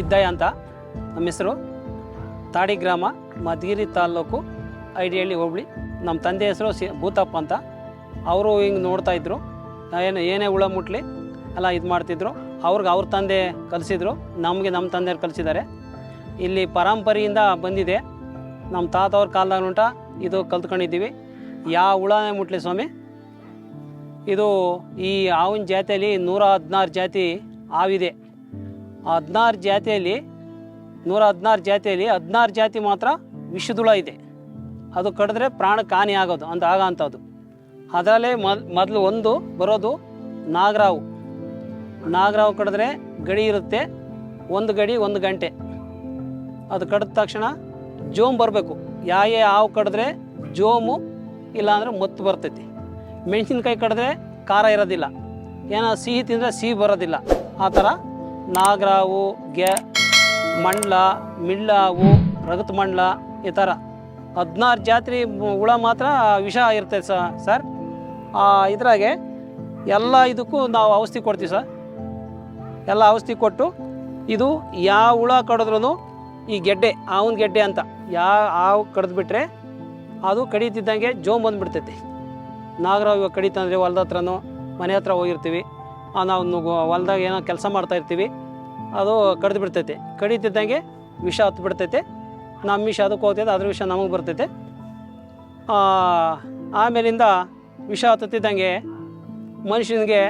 ಸಿದ್ದಯ್ಯ ಅಂತ. ನಮ್ಮ ಹೆಸರು ತಾಡಿ ಗ್ರಾಮ ಮಧುಗಿರಿ ತಾಲ್ಲೂಕು ಐಡಿಹಳ್ಳಿ, ಹೋಬಳಿ. ನಮ್ಮ ತಂದೆ ಹೆಸರು ಸಿ, ಭೂತಪ್ಪ ಅಂತ. ಅವರು ಹಿಂಗೆ ನೋಡ್ತಾ ಇದ್ರು. ಏನು, ಏನೇ ಹುಳ ಮುಟ್ಲಿ, ಎಲ್ಲ ಇದು ಮಾಡ್ತಿದ್ರು. ಅವ್ರಿಗೆ ಅವ್ರ ತಂದೆ ಕಲಿಸಿದ್ರು. ನಮಗೆ ನಮ್ಮ ತಂದೆಯವ್ರು ಕಲಿಸಿದ್ದಾರೆ. ಇಲ್ಲಿ ಪರಂಪರೆಯಿಂದ ಬಂದಿದೆ. ನಮ್ಮ ತಾತವ್ರ ಕಾಲದಾಗ ಉಂಟ ಇದು ಕಲ್ತ್ಕೊಂಡಿದ್ದೀವಿ. ಯಾವ ಹುಳನೇ ಮುಟ್ಲಿ ಸ್ವಾಮಿ. ಇದು ಈ ಹಾವಿನ ಜಾತಿಯಲ್ಲಿ ನೂರ ಹದಿನಾರು ಜಾತಿ ಹಾವಿದೆ ಹದಿನಾರು ಜಾತಿಯಲ್ಲಿ, ನೂರ ಹದಿನಾರು ಜಾತಿಯಲ್ಲಿ ಹದಿನಾರು ಜಾತಿ ಮಾತ್ರ ವಿಷದುಳ ಇದೆ. ಅದು ಕಡಿದ್ರೆ ಪ್ರಾಣಕ್ಕೆ ಹಾನಿ ಆಗೋದು ಅಂತ ಆಗ ಅಂಥದ್ದು ಅದರಲ್ಲೇ ಮೊದ್, ಮೊದಲು ಒಂದು ಬರೋದು ನಾಗರಾವು. ನಾಗರಾವು ಕಡಿದ್ರೆ ಗಡಿ ಇರುತ್ತೆ, ಒಂದು ಗಡಿ ಒಂದು ಗಂಟೆ. ಅದು ಕಡಿದ ತಕ್ಷಣ ಜೋಮ್ ಬರಬೇಕು. ಯಾವ ಹಾವು ಕಡಿದ್ರೆ ಜೋಮು, ಇಲ್ಲಾಂದ್ರೆ ಮತ್ತು ಬರ್ತೈತಿ. ಮೆಣಸಿನ್ಕಾಯಿ ಕಡಿದ್ರೆ ಖಾರ ಇರೋದಿಲ್ಲ. ಏನೋ ಸಿಹಿ ತಿಂದರೆ ಸಿಹಿ ಬರೋದಿಲ್ಲ. ಆ ಥರ ನಾಗರಾವು, ಗೆ, ಮಂಡ್ಲ ಮಿಳ್ಳಾವು ರಗತ್ ಮಂಡ್ಲ ಈ ಥರ ಹದಿನಾರು ಜಾತ್ರೆ ಹುಳ ಮಾತ್ರ ವಿಷ ಇರ್ತೈತೆ ಸ, ಸರ್. ಇದ್ರಾಗೆ ಎಲ್ಲ ಇದಕ್ಕೂ ನಾವು ಔಷಧಿ ಕೊಡ್ತೀವಿ ಸರ್. ಎಲ್ಲ ಔಷಧಿ ಕೊಟ್ಟು ಇದು ಯಾವ ಹುಳ ಕಡಿದ್ರೂ ಈ ಗೆಡ್ಡೆ, ಆವನ ಗೆಡ್ಡೆ ಅಂತ. ಯಾವ ಹಾವು ಕಡಿದ್ಬಿಟ್ರೆ ಅದು ಕಡಿತಿದ್ದಂಗೆ ಜೋಮ್ ಬಂದುಬಿಡ್ತೈತಿ. ನಾಗರಾವ್ ಇವಾಗ ಕಡಿತಂದರೆ ಹೊಲ್ದ ಹತ್ರನೋ ಮನೆ ಹತ್ರ ಹೋಗಿರ್ತೀವಿ. ನಾವು ಹೊಲ್ದಾಗ ಏನೋ ಕೆಲಸ ಮಾಡ್ತಾ ಇರ್ತೀವಿ. ಅದು ಕಡ್ದು ಬಿಡ್ತೈತೆ. ಕಡಿತಿದ್ದಂಗೆ ವಿಷ ಹತ್ತು ಬಿಡ್ತೈತೆ. ನಮ್ಮ ವಿಷ ಅದಕ್ಕೆ ಹೋಗ್ತೈತೆ, ಅದ್ರ ವಿಷ ನಮಗೆ ಬರ್ತೈತೆ. ಆಮೇಲಿಂದ ವಿಷ ಹತ್ತುತ್ತಿದ್ದಂಗೆ ಮನುಷ್ಯನಿಗೆ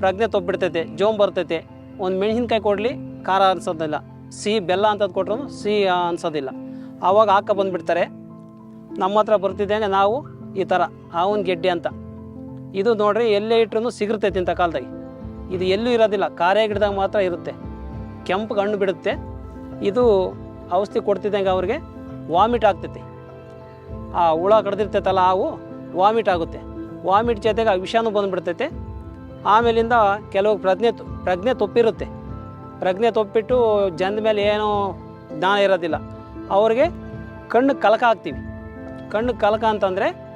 ಪ್ರಜ್ಞೆ ತಪ್ಪಿಬಿಡ್ತೈತೆ ಜೋಮ್ ಬರ್ತೈತೆ. ಒಂದು ಮೆಣಸಿನ್ಕಾಯಿ ಕೊಡಲಿ, ಖಾರ ಅನ್ಸೋದಿಲ್ಲ. ಸಿಹಿ ಬೆಲ್ಲ ಅಂತದ್ದು ಕೊಟ್ರೂ ಸಿಹಿ ಅನ್ಸೋದಿಲ್ಲ. ಆವಾಗ ಹಾಕ ಬಂದುಬಿಡ್ತಾರೆ. ನಮ್ಮ ಹತ್ರ ಬರ್ತಿದ್ದಂಗೆ ನಾವು ಈ ಥರ ಅವನ ಗೆಡ್ಡೆ ಅಂತ. ಇದು ನೋಡ್ರಿ, ಎಲ್ಲೇ ಇಟ್ರೂ ಸಿಗಿರ್ತೈತೆ ಇಂಥ ಕಾಲದಾಗೆ ಇದು ಎಲ್ಲೂ ಇರೋದಿಲ್ಲ ಕಾರೇ ಗಿಡದಾಗ ಮಾತ್ರ ಇರುತ್ತೆ. ಕೆಂಪು ಹಣ್ಣು ಬಿಡುತ್ತೆ. ಇದು ಔಷಧಿ ಕೊಡ್ತಿದ್ದಂಗೆ ಅವ್ರಿಗೆ ವಾಮಿಟ್ ಆಗ್ತೈತಿ. ಆ ಹುಳ ಕಡ್ದಿರ್ತೈತಲ್ಲ ಹಾವು ವಾಮಿಟ್ ಆಗುತ್ತೆ. ವಾಮಿಟ್ ಜೊತೆಗೆ ಆ ವಿಷಾನು ಬಂದುಬಿಡ್ತೈತೆ. ಆಮೇಲಿಂದ ಕೆಲವು ಪ್ರಜ್ಞೆ ಪ್ರಜ್ಞೆ ತಪ್ಪಿರುತ್ತೆ. ಪ್ರಜ್ಞೆ ತಪ್ಪಿಟ್ಟು ಜನದ ಮೇಲೆ ಏನೂ ಜ್ಞಾನ ಇರೋದಿಲ್ಲ. ಅವ್ರಿಗೆ ಕಣ್ಣು ಕಲಕ ಹಾಕ್ತೀವಿ. ಕಣ್ಣು ಕಲಕ ಅಂತಂದರೆ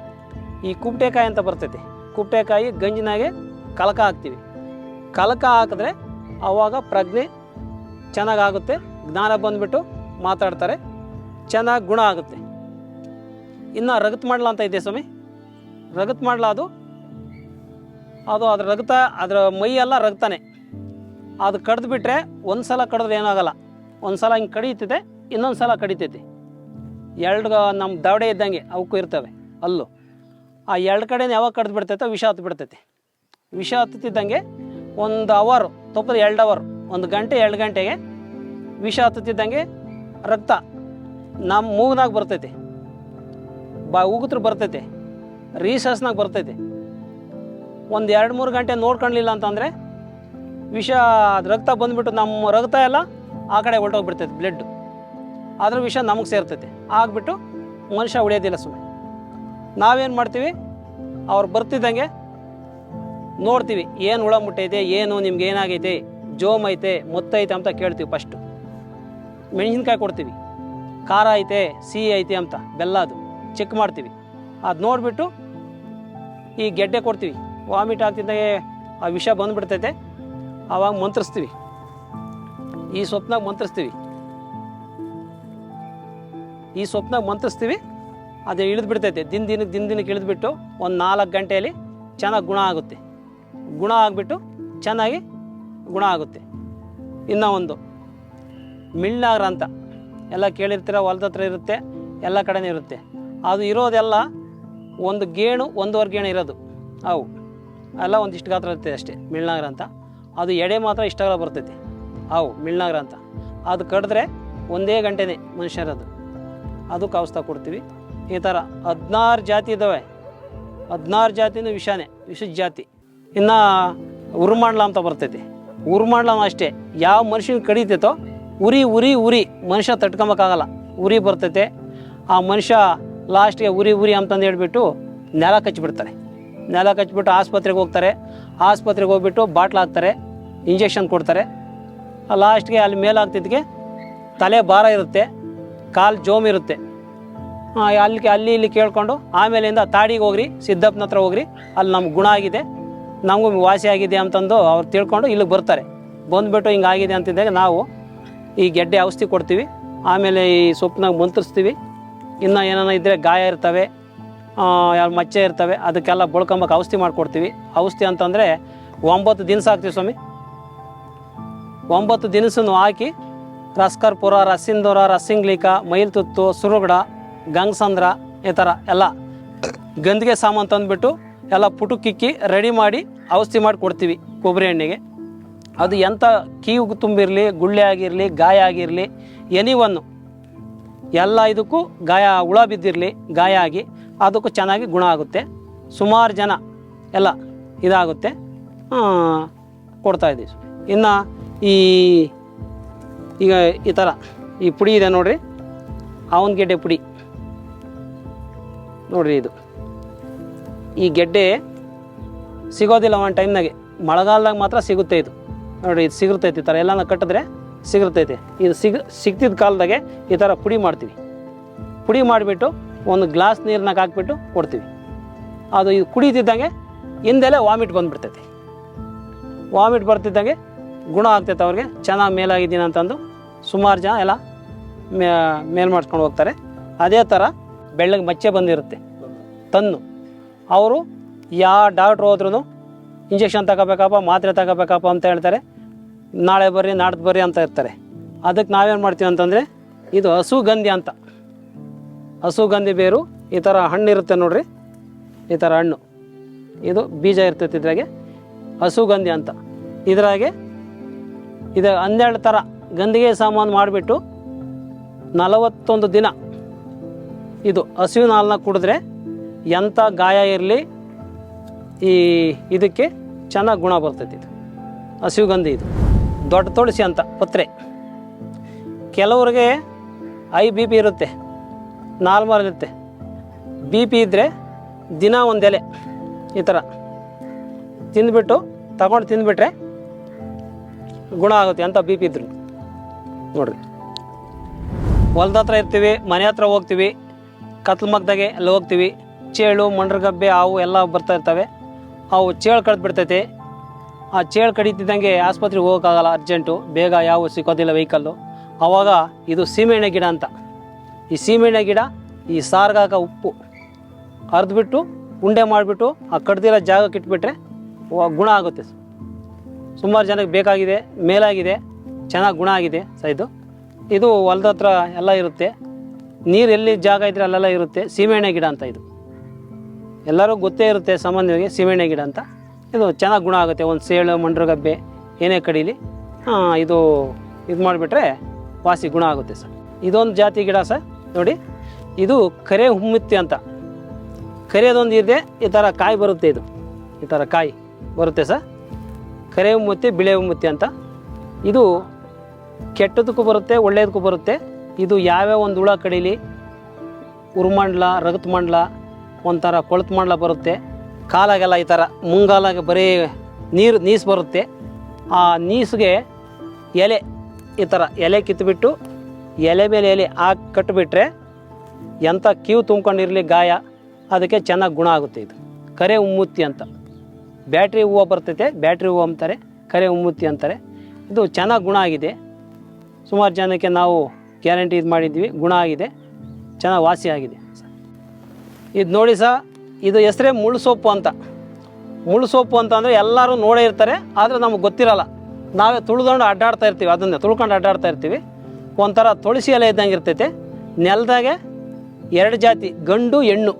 ಈ ಕುಪ್ಟೆಕಾಯಿ ಅಂತ ಬರ್ತೈತಿ. ಕುಪ್ಟೆಕಾಯಿ ಗಂಜಿನಾಗೆ ಕಲಕ ಹಾಕ್ತೀವಿ. ಕಲಕ ಹಾಕಿದ್ರೆ ಆವಾಗ ಪ್ರಜ್ಞೆ ಚೆನ್ನಾಗಾಗುತ್ತೆ, ಜ್ಞಾನ ಬಂದುಬಿಟ್ಟು ಮಾತಾಡ್ತಾರೆ, ಚೆನ್ನಾಗಿ ಗುಣ ಆಗುತ್ತೆ. ಇನ್ನು ರಗತ್ ಮಾಡಲ ಅಂತ ಇದೆ ಸ್ವಾಮಿ. ರಗತ್ ಮಾಡಲ ಅದು? ಅದು ಅದ್ರ ರಗತ, ಅದರ ಮೈ ಎಲ್ಲ ರಗತಾನೆ. ಅದು ಕಡ್ದು ಬಿಟ್ಟರೆ ಒಂದು ಸಲ ಕಡಿದ್ರೆ ಏನಾಗಲ್ಲ. ಒಂದು ಸಲ ಹಿಂಗೆ ಕಡಿಯುತ್ತಿದೆ, ಇನ್ನೊಂದು ಸಲ ಕಡಿತೈತಿ. ಎರಡು ನಮ್ಮ ದವಡೆ ಇದ್ದಂಗೆ ಅವಕ್ಕೂ ಇರ್ತವೆ, ಅಲ್ಲೂ. ಆ ಎರಡು ಕಡೆನ ಯಾವಾಗ ಕಡ್ದು ಬಿಡ್ತೈತೋ ವಿಷ ಹತ್ತು ಬಿಡ್ತೈತಿ. ವಿಷ ಹತ್ತಿದ್ದಂಗೆ ಒಂದು ಅವರು ತಪ್ಪದ ಎರಡು ಅವರ್ ಒಂದು ಗಂಟೆ, ಎರಡು ಗಂಟೆಗೆ ವಿಷ ಹತ್ತುತ್ತಿದ್ದಂಗೆ ರಕ್ತ ನಮ್ಮ ಮೂಗ್ನಾಗ ಬರ್ತೈತಿ. ಬಾ, ಉಗುತ್ರ ಬರ್ತೈತೆ. ರೀಸಸ್ನಾಗ ಬರ್ತೈತಿ. ಒಂದು ಎರಡು, ಮೂರು ಗಂಟೆ ನೋಡ್ಕೊಳ್ಲಿಲ್ಲ ಅಂತಂದರೆ ವಿಷ, ರಕ್ತ ಬಂದುಬಿಟ್ಟು ನಮ್ಮ ರಕ್ತ ಎಲ್ಲ ಆ ಕಡೆ ಹೊರಟೋಗ್ಬಿಡ್ತೈತೆ ಬ್ಲಡ್ ಅದ್ರ ವಿಷ ನಮಗೆ ಸೇರ್ತೈತಿ. ಆಗಿಬಿಟ್ಟು ಮನುಷ್ಯ ಉಳಿಯೋದಿಲ್ಲ ಸುಮ್ಮನೆ ನಾವೇನು ಮಾಡ್ತೀವಿ? ಅವ್ರು ಬರ್ತಿದ್ದಂಗೆ ನೋಡ್ತೀವಿ. ಏನು ಹುಳ ಮುಟ್ಟೈತೆ, ಏನು ನಿಮ್ಗೆ ಏನಾಗೈತೆ? ಜೋಮ್ ಐತೆ ಮೊತ್ತೈತೆ ಅಂತ ಕೇಳ್ತೀವಿ ಫಸ್ಟು ಮೆಣಸಿನ್ಕಾಯಿ ಕೊಡ್ತೀವಿ, ಖಾರ ಐತೆ, ಸಿಹಿ ಐತೆ ಅಂತ, ಬೆಲ್ಲ ಅದು ಚೆಕ್ ಮಾಡ್ತೀವಿ. ಅದು ನೋಡಿಬಿಟ್ಟು ಈ ಗೆಡ್ಡೆ ಕೊಡ್ತೀವಿ. ವಾಮಿಟ್ ಆಗ್ತಿದ್ದಂಗೆ ಆ ವಿಷ ಬಂದುಬಿಡ್ತೈತೆ ಆವಾಗ ಮಂತ್ರಿಸ್ತೀವಿ. ಈ ಸೊಪ್ಪನಾಗ ಮಂತ್ರಿಸ್ತೀವಿ. ಈ ಸೊಪ್ಪನಾಗ ಮಂತ್ರಿಸ್ತೀವಿ, ಅದು ಇಳಿದು ಬಿಡ್ತೈತೆ ದಿನ ದಿನಕ್ಕೆ ದಿನ ದಿನಕ್ಕೆ ಇಳಿದ್ಬಿಟ್ಟು ಒಂದು ನಾಲ್ಕು ಗಂಟೆಯಲ್ಲಿ ಚೆನ್ನಾಗಿ ಗುಣ ಆಗುತ್ತೆ. ಗುಣ ಆಗಿಬಿಟ್ಟು ಚೆನ್ನಾಗಿ ಗುಣ ಆಗುತ್ತೆ. ಇನ್ನೂ ಒಂದು ಮಿಳ್ನಾಗ್ರ ಅಂತ, ಎಲ್ಲ ಕೇಳಿರ್ತೀರ, ಹೊಲ್ದ ಹತ್ರ ಇರುತ್ತೆ, ಎಲ್ಲ ಕಡೆನೂ ಇರುತ್ತೆ. ಅದು ಇರೋದೆಲ್ಲ ಒಂದು ಗೇಣು, ಒಂದೂವರೆ ಗೇಣು ಇರೋದು, ಅವು. ಎಲ್ಲ ಒಂದಿಷ್ಟು ಗಾತ್ರ ಇರ್ತದೆ ಅಷ್ಟೇ ಮಿಳ್ನಾಗ್ರ ಅಂತ. ಅದು ಎಡೆ ಮಾತ್ರ ಇಷ್ಟಗಳ ಬರ್ತೈತಿ, ಅವು ಮಿಳ್ನಾಗ್ರ ಅಂತ. ಅದು ಕಡಿದ್ರೆ ಒಂದೇ ಗಂಟೆನೇ ಮನುಷ್ಯರದು. ಅದು ಕವಸ್ತಾ ಕೊಡ್ತೀವಿ. ಈ ಥರ ಹದಿನಾರು ಜಾತಿ ಇದ್ದಾವೆ. ಹದಿನಾರು ಜಾತಿನೂ ವಿಷಾನೇ ವಿಷದ ಜಾತಿ. ಇನ್ನು ಉರುಮಾಂಡ್ಲ ಅಂತ ಬರ್ತೈತಿ. ಉರುಮಾಂಡ್ಲನೂ ಅಷ್ಟೇ. ಯಾವ ಮನುಷ್ಯನ ಕಡಿತೈತೋ ಉರಿ ಉರಿ ಉರಿ ಮನುಷ್ಯ ತಟ್ಕೊಬೇಕಾಗಲ್ಲ. ಉರಿ ಬರ್ತೈತೆ. ಆ ಮನುಷ್ಯ ಲಾಸ್ಟ್ಗೆ ಉರಿ ಉರಿ ಅಂತಂದು ಹೇಳ್ಬಿಟ್ಟು ನೆಲ ಕಚ್ಚಿಬಿಡ್ತಾರೆ ನೆಲ ಕಚ್ಚಿಬಿಟ್ಟು ಆಸ್ಪತ್ರೆಗೆ ಹೋಗ್ತಾರೆ. ಆಸ್ಪತ್ರೆಗೆ ಹೋಗ್ಬಿಟ್ಟು ಬಾಟ್ಲ್ ಹಾಕ್ತಾರೆ. ಇಂಜೆಕ್ಷನ್ ಕೊಡ್ತಾರೆ. ಲಾಸ್ಟ್ಗೆ ಅಲ್ಲಿ ಮೇಲಾಗ್ತಿದ್ದಕ್ಕೆ ತಲೆ ಭಾರ ಇರುತ್ತೆ. ಕಾಲು ಜೋಮ್ ಇರುತ್ತೆ. ಅಲ್ಲಿ ಅಲ್ಲಿ, ಇಲ್ಲಿ ಕೇಳಿಕೊಂಡು ಆಮೇಲಿಂದ ತಾಡಿಗೆ ಹೋಗ್ರಿ, ಸಿದ್ದಪ್ಪನ ಹತ್ರ ಹೋಗ್ರಿ, ಅಲ್ಲಿ ನಮ್ಗೆ ಗುಣ ಆಗಿದೆ. ನಮಗೂ ವಾಸಿ ಆಗಿದೆ ಅಂತಂದು ಅವ್ರು ತಿಳ್ಕೊಂಡು ಇಲ್ಲಿಗೆ ಬರ್ತಾರೆ. ಬಂದುಬಿಟ್ಟು ಹಿಂಗಾಗಿದೆ ಅಂತಿದ್ದಾಗ ನಾವು ಈ ಗೆಡ್ಡೆ ಔಷಧಿ ಕೊಡ್ತೀವಿ. ಆಮೇಲೆ ಈ ಸೊಪ್ಪನಾಗ ಮಂತ್ರಿಸ್ತೀವಿ. ಇನ್ನು ಏನಾನ ಇದ್ದರೆ ಗಾಯ ಇರ್ತವೆ ಯಾವ ಮಚ್ಚೆ ಇರ್ತವೆ, ಅದಕ್ಕೆಲ್ಲ ಬಳ್ಕೊಂಬಕ್ಕೆ ಔಷಧಿ ಮಾಡಿಕೊಡ್ತೀವಿ. ಔಷಧಿ ಅಂತಂದರೆ ಒಂಬತ್ತು ದಿನಸ ಹಾಕ್ತೀವಿ ಸ್ವಾಮಿ. ಒಂಬತ್ತು ದಿನಸನ್ನು ಹಾಕಿ ರಸ್ಕರ್ಪುರ ರಸಿಂದೂರ ರಸಿಂಗ್ಲಿಕ ಮೈಲ್ತುತ್ತು, ಸುರುಗಡ, ಗಂಗಸಂದ್ರ ಈ ಥರ ಎಲ್ಲ ಗಂದಿಗೆ ಸಾಮಾನು ತಂದುಬಿಟ್ಟು ಎಲ್ಲ ಪುಟುಕಿಕ್ಕಿ ರೆಡಿ ಮಾಡಿ ಔಷಧಿ ಮಾಡಿ ಕೊಡ್ತೀವಿ ಕೊಬ್ಬರಿ ಎಣ್ಣೆಗೆ. ಅದು ಎಂಥ ಕೀವು ತುಂಬಿರಲಿ ಗುಳ್ಳೆ ಆಗಿರಲಿ, ಗಾಯ ಆಗಿರಲಿ ಎನಿ ಒನ್ ಎಲ್ಲ ಇದಕ್ಕೂ ಗಾಯ, ಹುಳ ಬಿದ್ದಿರಲಿ, ಗಾಯ ಆಗಿ ಅದಕ್ಕೂ ಚೆನ್ನಾಗಿ ಗುಣ ಆಗುತ್ತೆ. ಸುಮಾರು ಜನ ಎಲ್ಲ ಇದಾಗುತ್ತೆ. ಕೊಡ್ತಾಯಿದ್ದೀವಿ ಇನ್ನು ಈ, ಈಗ ಈ ಥರ ಈ ಪುಡಿ ಇದೆ ನೋಡಿರಿ. ಅವನ ಗೆಡ್ಡೆ ಪುಡಿ. ನೋಡಿರಿ ಇದು. ಈ ಗೆಡ್ಡೆ ಸಿಗೋದಿಲ್ಲ ಒಂದು ಟೈಮ್ನಾಗೆ. ಮಳೆಗಾಲದಾಗ ಮಾತ್ರ ಸಿಗುತ್ತೆ ಇದು. ನೋಡಿ ಇದು ಸಿಗುತ್ತೈತಿ ಈ ಥರ. ಎಲ್ಲನ ಕಟ್ಟಿದ್ರೆ ಸಿಗುತ್ತೈತಿ. ಇದು ಸಿಗ ಸಿಗ್ತಿದ್ದ ಕಾಲದಾಗೆ ಈ ಥರ ಪುಡಿ ಮಾಡ್ತೀವಿ. ಪುಡಿ ಮಾಡಿಬಿಟ್ಟು ಒಂದು ಗ್ಲಾಸ್ ನೀರನ್ನ ಹಾಕ್ಬಿಟ್ಟು ಕೊಡ್ತೀವಿ. ಅದು ಇದು ಕುಡಿತಿದ್ದಂಗೆ ಹಿಂದೆಲೆ ವಾಮಿಟ್ ಬಂದುಬಿಡ್ತೈತಿ. ವಾಮಿಟ್ ಬರ್ತಿದ್ದಂಗೆ ಗುಣ ಆಗ್ತೈತೆ ಅವ್ರಿಗೆ. ಚೆನ್ನಾಗಿ ಮೇಲಾಗಿದ್ದೀನಿ ಅಂತಂದು ಸುಮಾರು ಜನ ಎಲ್ಲ ಮೇಲ್ ಮಾಡ್ಸ್ಕೊಂಡು ಹೋಗ್ತಾರೆ. ಅದೇ ಥರ ಬೆಳ್ಳಗೆ ಮಚ್ಚೆ ಬಂದಿರುತ್ತೆ. ತನ್ನು. ಅವರು ಯಾವ ಡಾಕ್ಟ್ರ್ ಹೋದ್ರೂ ಇಂಜೆಕ್ಷನ್ ತಗೋಬೇಕಪ್ಪ, ಮಾತ್ರೆ ತಗೋಬೇಕಪ್ಪ ಅಂತ ಹೇಳ್ತಾರೆ. ನಾಳೆ ಬರ್ರಿ, ನಾಡ್ದು ಬರ್ರಿ ಅಂತ ಇರ್ತಾರೆ. ಅದಕ್ಕೆ ನಾವೇನು ಮಾಡ್ತೀವಿ ಅಂತಂದರೆ, ಇದು ಹಸುಗಂಧಿ ಅಂತ. ಹಸುಗಂಧಿ ಬೇರು, ಈ ಥರ ಹಣ್ಣು ಇರುತ್ತೆ ನೋಡ್ರಿ. ಈ ಥರ ಹಣ್ಣು. ಇದು ಬೀಜ ಇರ್ತೈತೆ ಇದ್ರಾಗೆ. ಹಸುಗಂಧಿ ಅಂತ. ಇದ್ರಾಗೆ ಇದು ಹನ್ನೆರಡು ಥರ ಗಂಧಿಗೆ ಸಾಮಾನು ಮಾಡಿಬಿಟ್ಟು ನಲವತ್ತೊಂದು ದಿನ ಇದು ಹಸುವಿನ ಹಾಲನ್ನ ಕುಡಿದ್ರೆ ಎಂಥ ಗಾಯ ಇರಲಿ, ಈ ಇದಕ್ಕೆ ಚೆನ್ನಾಗಿ ಗುಣ ಬರ್ತೈತಿ ಇದು. ಹಸಿವುಗಂಧಿ ಇದು. ದೊಡ್ಡ ತೊಳಸಿ ಅಂತ, ಪತ್ರೆ. ಕೆಲವ್ರಿಗೆ ಐ ಬಿ ಪಿ ಇರುತ್ತೆ, ನಾರ್ಮಲ್ ಇರುತ್ತೆ. ಬಿ ಪಿ ಇದ್ದರೆ ದಿನ ಒಂದು ಎಲೆ, ಈ ಥರ ತಿಂದ್ಬಿಟ್ಟು, ತಗೊಂಡು ತಿಂದುಬಿಟ್ರೆ ಗುಣ ಆಗುತ್ತೆ ಅಂತ ಬಿ ಪಿ ಇದ್ರು. ನೋಡ್ರಿ. ಹೊಲ್ದ ಹತ್ರ ಇರ್ತೀವಿ, ಮನೆ ಹತ್ರ ಹೋಗ್ತೀವಿ, ಕತ್ಲು ಮಗ್ದಾಗೆ ಅಲ್ಲಿ ಹೋಗ್ತೀವಿ. ಚೇಳು, ಮಂಡ್ರಗಬ್ಬೆ, ಹಾವು ಎಲ್ಲ ಬರ್ತಾ ಇರ್ತವೆ. ಅವು ಚೇಳು ಕಡ್ದು ಬಿಡ್ತೈತೆ. ಆ ಚೇಳು ಕಡಿತಿದ್ದಂಗೆ ಆಸ್ಪತ್ರೆಗೆ ಹೋಗೋಕ್ಕಾಗಲ್ಲ ಅರ್ಜೆಂಟು. ಬೇಗ ಯಾವ ಸಿಕ್ಕೋದಿಲ್ಲ ವೆಹಿಕಲ್ಲು. ಆವಾಗ ಇದು ಸೀಮೆಎಣ್ಣೆ ಗಿಡ ಅಂತ. ಈ ಸೀಮೆಎಣ್ಣೆ ಗಿಡ ಈ ಸಾರ್ಗಾಕ ಉಪ್ಪು ಅರ್ದ್ಬಿಟ್ಟು ಉಂಡೆ ಮಾಡಿಬಿಟ್ಟು ಆ ಕಡ್ದಿರೋ ಜಾಗಕ್ಕೆ ಇಟ್ಬಿಟ್ರೆ ಗುಣ ಆಗುತ್ತೆ. ಸುಮಾರು ಜನಕ್ಕೆ ಬೇಕಾಗಿದೆ, ಮೇಲಾಗಿದೆ, ಚೆನ್ನಾಗಿ ಗುಣ ಆಗಿದೆ ಸೈದು. ಇದು ಹೊಲದ ಹತ್ರ ಎಲ್ಲ ಇರುತ್ತೆ. ನೀರು ಎಲ್ಲಿ ಜಾಗ ಇದ್ರೆ ಅಲ್ಲೆಲ್ಲ ಇರುತ್ತೆ. ಸೀಮೆಎಣ್ಣೆ ಗಿಡ ಅಂತ ಇದು. ಎಲ್ಲರೂ ಗೊತ್ತೇ ಇರುತ್ತೆ ಸಾಮಾನ್ಯವಾಗಿ ಸೀಮೆಣ್ಣೆ ಗಿಡ ಅಂತ. ಇದು ಚೆನ್ನಾಗಿ ಗುಣ ಆಗುತ್ತೆ. ಒಂದು ಸೇಳು, ಮಂಡ್ರಗಬ್ಬೆ, ಏನೇ ಕಡೀಲಿ. ಇದು ಇದು ಮಾಡಿಬಿಟ್ರೆ ವಾಸಿ ಗುಣ ಆಗುತ್ತೆ ಸರ್. ಇದೊಂದು ಜಾತಿ ಗಿಡ ಸರ್, ನೋಡಿ. ಇದು ಕರೆ ಹುಮ್ಮಿತ್ತಿ ಅಂತ. ಕರೆಯೋದೊಂದು ಇದೆ, ಈ ಥರ ಕಾಯಿ ಬರುತ್ತೆ ಇದು. ಈ ಥರ ಕಾಯಿ ಬರುತ್ತೆ ಸರ್. ಕರೆ ಹುಮ್ಮುತ್ತಿ, ಬಿಳೆ ಹುಮ್ಮುತ್ತಿ ಅಂತ. ಇದು ಕೆಟ್ಟದಕ್ಕೂ ಬರುತ್ತೆ ಒಳ್ಳೆಯದಕ್ಕೂ ಬರುತ್ತೆ. ಇದು ಯಾವ್ಯಾವ ಒಂದು ಹುಳ ಕಡೀಲಿ? ಉರುಮಂಡ್ಲ, ರಗತ್ ಮಂಡ್ಲ ಒಂಥರ ಕೊಳತು ಮಾಡ್ಲಾ ಬರುತ್ತೆ. ಕಾಲಾಗೆಲ್ಲ ಈ ಥರ ಮುಂಗಾಲಾಗ ಬರೀ ನೀರು, ನೀಸು ಬರುತ್ತೆ. ಆ ನೀಸಿಗೆ ಎಲೆ ಈ ಥರ ಎಲೆ ಕಿತ್ತುಬಿಟ್ಟು ಎಲೆ ಮೇಲೆ ಎಲೆ ಹಾಕಿ ಕಟ್ಟಿಬಿಟ್ರೆ ಎಂಥ ಕ್ಯೂ ತುಂಬ್ಕೊಂಡಿರಲಿ ಗಾಯ, ಅದಕ್ಕೆ ಚೆನ್ನಾಗಿ ಗುಣ ಆಗುತ್ತೆ ಇದು. ಕರೆ ಉಮ್ಮುತ್ತಿ ಅಂತ. ಬ್ಯಾಟ್ರಿ ಹೂವು ಬರ್ತೈತೆ, ಬ್ಯಾಟ್ರಿ ಹೂವು ಅಂತಾರೆ, ಕರೆ ಉಮ್ಮುತ್ತಿ ಅಂತಾರೆ. ಇದು ಚೆನ್ನಾಗಿ ಗುಣ ಆಗಿದೆ. ಸುಮಾರು ಜನಕ್ಕೆ ನಾವು ಗ್ಯಾರಂಟಿ ಇದು ಮಾಡಿದ್ವಿ, ಗುಣ ಆಗಿದೆ, ಚೆನ್ನಾಗಿ ವಾಸಿ ಆಗಿದೆ. ಇದು ನೋಡಿ ಸಹ ಇದು ಹೆಸರೇ ಮುಳ್ಳು ಸೊಪ್ಪು ಅಂತ. ಮುಳ್ಳು ಸೊಪ್ಪು ಅಂತ ಅಂದರೆ ಎಲ್ಲರೂ ನೋಡೇ ಇರ್ತಾರೆ, ಆದರೆ ನಮ್ಗೆ ಗೊತ್ತಿರಲ್ಲ. ನಾವೇ ತುಳ್ಕೊಂಡು ಅಡ್ಡಾಡ್ತಾ ಇರ್ತೀವಿ, ಅದನ್ನೇ ತುಳ್ಕೊಂಡು ಅಡ್ಡಾಡ್ತಾ ಇರ್ತೀವಿ. ಒಂಥರ ತುಳಸಿ ಎಲೆ ಇದ್ದಂಗೆ ಇರ್ತೈತೆ. ನೆಲದಾಗೆ ಎರಡು ಜಾತಿ, ಗಂಡು, ಹೆಣ್ಣು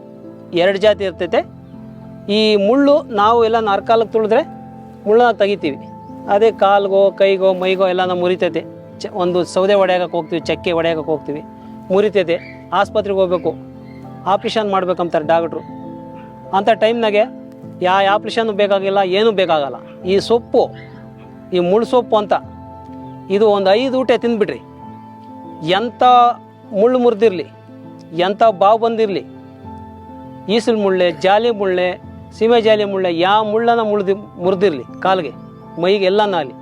ಎರಡು ಜಾತಿ ಇರ್ತೈತೆ. ಈ ಮುಳ್ಳು ನಾವು ಎಲ್ಲ ನರ್ಕಾಲಕ್ಕೆ ತುಳಿದ್ರೆ ಮುಳ್ಳನ್ನ ತೆಗಿತೀವಿ. ಅದೇ ಕಾಲ್ಗೋ, ಕೈಗೋ, ಮೈಗೋ ಎಲ್ಲ ನಾವು ಮುರಿತೈತೆ. ಚ, ಒಂದು ಸೌದೆ ಹೊಡೆಯೋಕೆ ಹೋಗ್ತೀವಿ, ಚಕ್ಕೆ ಹೊಡೆಯೋಕೆ ಹೋಗ್ತೀವಿ. ಮುರಿತೈತೆ. ಆಸ್ಪತ್ರೆಗೆ ಹೋಗ್ಬೇಕು. ಆಪ್ರೇಷನ್ ಮಾಡ್ಬೇಕಂತಾರೆ ಡಾಕ್ಟ್ರು. ಅಂಥ ಟೈಮ್ನಾಗೆ ಯಾವ ಆಪ್ರೇಷನ್ ಬೇಕಾಗಿಲ್ಲ, ಏನೂ ಬೇಕಾಗಲ್ಲ. ಈ ಸೊಪ್ಪು, ಈ ಮುಳ್ಳು ಸೊಪ್ಪು ಅಂತ ಇದು ಒಂದು ಐದು ಊಟ ತಿಂದ್ಬಿಡ್ರಿ ಎಂಥ ಮುಳ್ಳು ಮುರಿದಿರಲಿ ಎಂಥ ಬಾವು ಬಂದಿರಲಿ, ಈಸಲು ಮುಳ್ಳೆ, ಜಾಲಿ ಮುಳ್ಳೆ, ಸೀಮೆ ಜಾಲಿ ಮುಳ್ಳೆ ಯಾವ ಮುಳ್ಳನ ಮುಳ್ದು, ಮುರಿದಿರಲಿ ಕಾಲಿಗೆ ಮೈಗೆ ಎಲ್ಲನ ಆಗಲಿ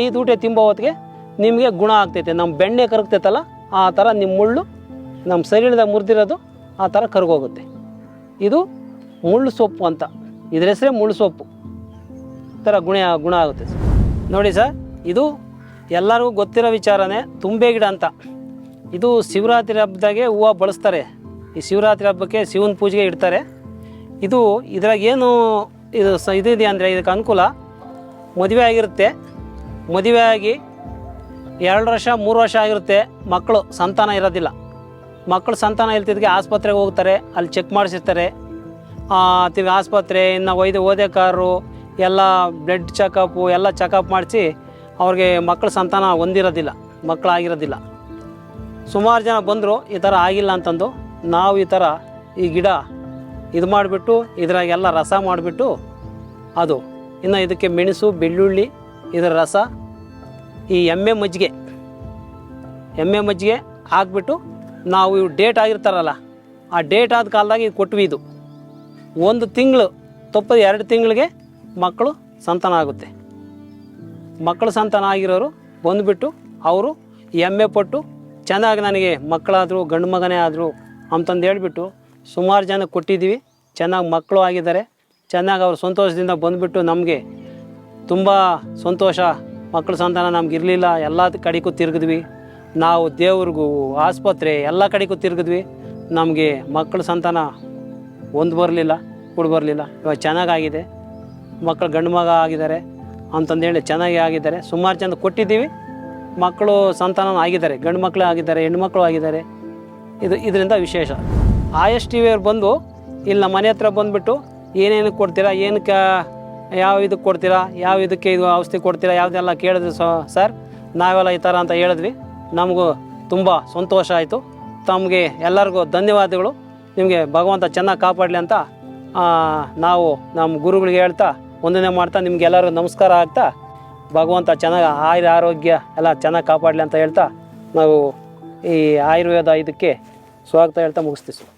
ಐದು ಊಟ ತಿಂಬೋ ಹೊತ್ತಿಗೆ ನಿಮಗೆ ಗುಣ ಆಗ್ತೈತೆ. ನಮ್ಮ ಬೆಣ್ಣೆ ಕರಗ್ತೈತಲ್ಲ, ಆ ಥರ ನಿಮ್ಮ ಮುಳ್ಳು ನಮ್ಮ ಶರೀರದಾಗ ಮುರಿದಿರೋದು ಆ ಥರ ಕರ್ಗೋಗುತ್ತೆ. ಇದು ಮುಳ್ಳು ಸೊಪ್ಪು ಅಂತ. ಇದ್ರ ಹೆಸರೇ ಮುಳ್ಳು ಸೊಪ್ಪು. ಥರ ಗುಣ ಗುಣ ಆಗುತ್ತೆ ನೋಡಿ ಸರ್, ಇದು ಎಲ್ಲರಿಗೂ ಗೊತ್ತಿರೋ ವಿಚಾರನೇ ತುಂಬೆ ಗಿಡ ಅಂತ. ಇದು ಶಿವರಾತ್ರಿ ಹಬ್ಬದಾಗೆ ಹೂವು ಬಳಸ್ತಾರೆ. ಈ ಶಿವರಾತ್ರಿ ಹಬ್ಬಕ್ಕೆ ಶಿವನ ಪೂಜೆಗೆ ಇಡ್ತಾರೆ. ಇದು ಇದ್ರಾಗ ಏನು ಇದು ಸ ಇದಿದೆ ಅಂದರೆ ಇದಕ್ಕೆ ಅನುಕೂಲ? ಮದುವೆ ಆಗಿರುತ್ತೆ. ಮದುವೆ ಆಗಿ ಎರಡು ವರ್ಷ, ಮೂರು ವರ್ಷ ಆಗಿರುತ್ತೆ ಮಕ್ಕಳು, ಸಂತಾನ ಇರೋದಿಲ್ಲ. ಮಕ್ಕಳು ಸಂತಾನ ಇಲ್ತಿದ್ದಕ್ಕೆ ಆಸ್ಪತ್ರೆಗೆ ಹೋಗ್ತಾರೆ, ಅಲ್ಲಿ ಚೆಕ್ ಮಾಡಿಸಿರ್ತಾರೆ. ತಿರ್ಗಿ ಆಸ್ಪತ್ರೆ, ಇನ್ನು ಒಯ್ದು ಓದೇ ಕಾರು, ಎಲ್ಲ ಬ್ಲಡ್ ಚೆಕಪ್ಪು ಎಲ್ಲ ಚೆಕಪ್ ಮಾಡಿಸಿ ಅವ್ರಿಗೆ ಮಕ್ಕಳ ಸಂತಾನ ಹೊಂದಿರೋದಿಲ್ಲ, ಮಕ್ಕಳಾಗಿರೋದಿಲ್ಲ. ಸುಮಾರು ಜನ ಬಂದರು, ಈ ಥರ ಆಗಿಲ್ಲ ಅಂತಂದು, ನಾವು ಈ ಥರ ಈ ಗಿಡ ಇದು ಮಾಡಿಬಿಟ್ಟು ಇದರಾಗೆಲ್ಲ ರಸ ಮಾಡಿಬಿಟ್ಟು, ಅದು, ಇನ್ನು ಇದಕ್ಕೆ ಮೆಣಸು, ಬೆಳ್ಳುಳ್ಳಿ, ಇದರ ರಸ, ಈ ಎಮ್ಮೆ ಮಜ್ಜಿಗೆ ಎಮ್ಮೆ ಮಜ್ಜಿಗೆ ಹಾಕ್ಬಿಟ್ಟು ನಾವು ಇವು ಡೇಟ್ ಆಗಿರ್ತಾರಲ್ಲ, ಆ ಡೇಟ್ ಆದ ಕಾಲದಾಗ ಇದು ಕೊಟ್ವಿ ಇದು. ಒಂದು ತಿಂಗಳು, ತಪ್ಪದ ಎರಡು ತಿಂಗಳಿಗೆ ಮಕ್ಕಳು ಸಂತಾನ ಆಗುತ್ತೆ. ಮಕ್ಕಳು ಸಂತಾನ ಆಗಿರೋರು ಬಂದುಬಿಟ್ಟು ಅವರು ಎಮ್ಮೆ ಪಟ್ಟು ಚೆನ್ನಾಗಿ ನನಗೆ ಮಕ್ಕಳಾದರು, ಗಂಡು ಮಗನೇ ಆದರು ಅಂತಂದು ಹೇಳ್ಬಿಟ್ಟು ಸುಮಾರು ಜನ ಕೊಟ್ಟಿದ್ದೀವಿ. ಚೆನ್ನಾಗಿ ಮಕ್ಕಳು ಆಗಿದ್ದಾರೆ. ಚೆನ್ನಾಗಿ ಅವರು ಸಂತೋಷದಿಂದ ಬಂದುಬಿಟ್ಟು ನಮಗೆ ತುಂಬ ಸಂತೋಷ. ಮಕ್ಕಳ ಸಂತಾನ ನಮ್ಗೆ ಇರಲಿಲ್ಲ. ಎಲ್ಲ ಕಡೆಗೂ ತಿರುಗಿದ್ವಿ. ನಾವು ದೇವ್ರಿಗೂ ಆಸ್ಪತ್ರೆ ಎಲ್ಲ ಕಡೆಗೂ ತಿರುಗಿದ್ವಿ. ನಮಗೆ ಮಕ್ಕಳ ಸಂತಾನ ಒಂದು ಬರಲಿಲ್ಲ, ಕೂಡ ಬರಲಿಲ್ಲ. ಇವಾಗ ಚೆನ್ನಾಗಾಗಿದೆ. ಮಕ್ಕಳು ಗಂಡು ಮಗ ಆಗಿದ್ದಾರೆ ಅಂತಂದೇಳಿ ಚೆನ್ನಾಗಿ ಆಗಿದ್ದಾರೆ. ಸುಮಾರು ಚೆಂದ ಕೊಟ್ಟಿದ್ದೀವಿ. ಮಕ್ಕಳು ಸಂತಾನ ಆಗಿದ್ದಾರೆ, ಗಂಡು ಮಕ್ಕಳು ಆಗಿದ್ದಾರೆ ಹೆಣ್ಮಕ್ಳು ಆಗಿದ್ದಾರೆ. ಇದು ಇದರಿಂದ ವಿಶೇಷ. ಆಯ್ ಎಸ್ ಟಿ ವಿಯವ್ರು ಬಂದು ಇಲ್ಲಿ ನಮ್ಮ ಮನೆ ಹತ್ರ ಬಂದುಬಿಟ್ಟು ಏನೇನು ಕೊಡ್ತೀರಾ, ಏನಕ್ಕೆ ಯಾವ ಇದಕ್ಕೆ ಕೊಡ್ತೀರಾ, ಯಾವ ಇದಕ್ಕೆ ಇದು ಔಷಧಿ ಕೊಡ್ತೀರಾ, ಯಾವುದೆಲ್ಲ ಕೇಳಿದ್ರು ಸರ್, ನಾವೆಲ್ಲ ಈ ಥರ ಅಂತ ಹೇಳಿದ್ವಿ. ನಮಗೂ ತುಂಬ ಸಂತೋಷ ಆಯಿತು. ತಮಗೆ ಎಲ್ಲರಿಗೂ ಧನ್ಯವಾದಗಳು. ನಿಮಗೆ ಭಗವಂತ ಚೆನ್ನಾಗಿ ಕಾಪಾಡಲಿ ಅಂತ ನಾವು ನಮ್ಮ ಗುರುಗಳಿಗೆ ಹೇಳ್ತಾ, ವಂದನೆ ಮಾಡ್ತಾ ನಿಮಗೆಲ್ಲರಿಗೂ ನಮಸ್ಕಾರ ಆಗ್ತಾ, ಭಗವಂತ ಚೆನ್ನಾಗಿ ಆಯುರ, ಆರೋಗ್ಯ ಎಲ್ಲ ಚೆನ್ನಾಗಿ ಕಾಪಾಡಲಿ ಅಂತ ಹೇಳ್ತಾ, ನಾವು ಈ ಆಯುರ್ವೇದ ಇದಕ್ಕೆ ಸ್ವಾಗತ ಹೇಳ್ತಾ ಮುಗಿಸ್ತೀವಿ